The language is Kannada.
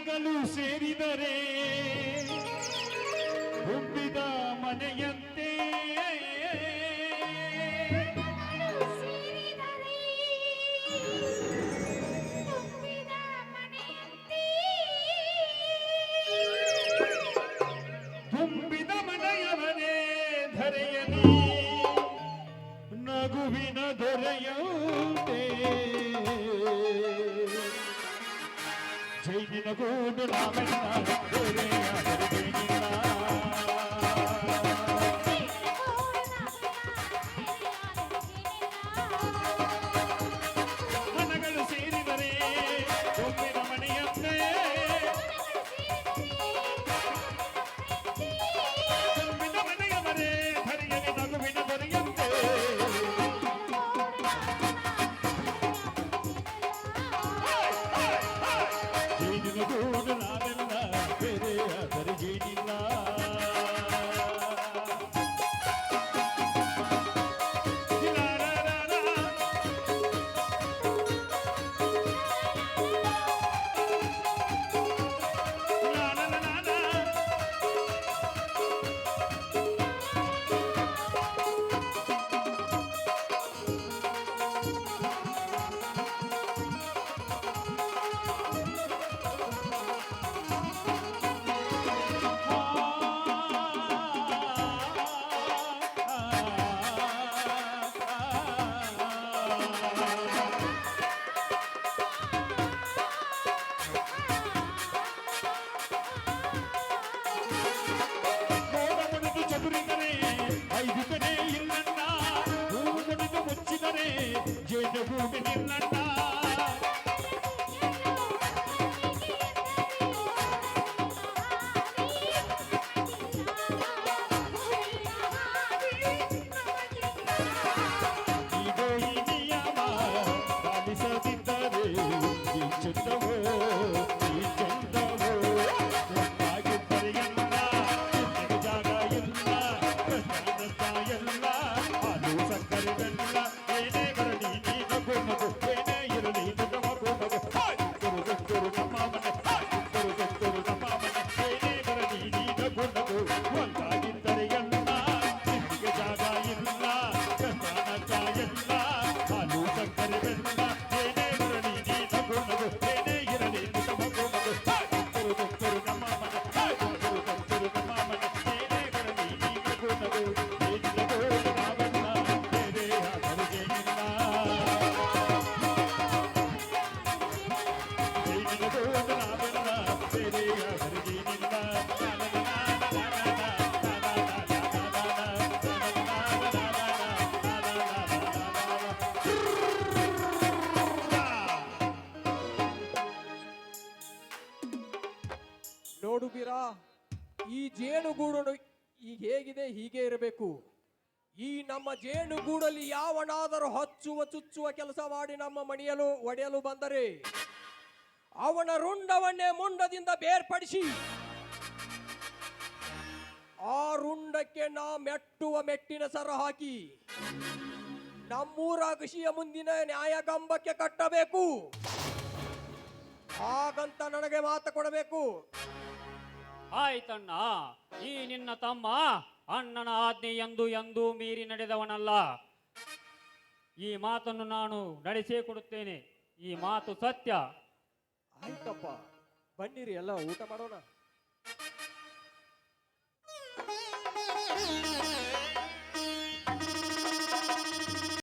ಮನಗಳು ಸೇರಿದರೆ ತುಂಬಿದ ಮನೆಯಂತೆ ಸೇರಿದರೆ ತುಂಬಿದ ಮನೆಯಂತೆ ತುಂಬಿದ ಮನೆಯವನೇ ಧರೆಯಲಿ செய்தின கூடு ராமன் ಐದು ಕಡೆ ಇಲ್ಲಣ್ಣ ಹೂವು ಮುಡಿದು ಮುಚ್ಚಿದರೆ ಜೇನು ಗೂಡಿನಿಲ್ಲಣ್ಣ கருதன் ನೋಡು ಈ ಜೇನುಗೂಡು ಈಗ ಹೇಗಿದೆ? ಹೀಗೆ ಇರಬೇಕು. ಈ ನಮ್ಮ ಜೇನುಗೂಡಲ್ಲಿ ಯಾವನಾದರೂ ಹಚ್ಚುವ, ಚುಚ್ಚುವ ಕೆಲಸ ಮಾಡಿ ನಮ್ಮ ಮಣಿಯಲು, ಒಡೆಯಲು ಬಂದರೆ ಅವನ ರುಂಡವನ್ನೇ ಮುಂಡದಿಂದ ಬೇರ್ಪಡಿಸಿ ಆ ರುಂಡಕ್ಕೆ ನಾ ಮೆಟ್ಟುವ ಮೆಟ್ಟಿನ ಸರ ಹಾಕಿ ನಮ್ಮೂರ ಕೃಷಿಯ ಮುಂದಿನ ನ್ಯಾಯಗಂಬಕ್ಕೆ ಕಟ್ಟಬೇಕು. ಹಾಗಂತ ನನಗೆ ಮಾತು ಕೊಡಬೇಕು. ಆಯ್ತಣ್ಣ, ಈ ನಿನ್ನ ತಮ್ಮ ಅಣ್ಣನ ಆಜ್ಞೆ ಎಂದು ಎಂದೂ ಮೀರಿ ನಡೆದವನಲ್ಲ. ಈ ಮಾತನ್ನು ನಾನು ನಡೆಸೇ ಕೊಡುತ್ತೇನೆ. ಈ ಮಾತು ಸತ್ಯ. ಆಯ್ತಪ್ಪ, ಬನ್ನಿರಿ ಎಲ್ಲ ಊಟ ಮಾಡೋಣ.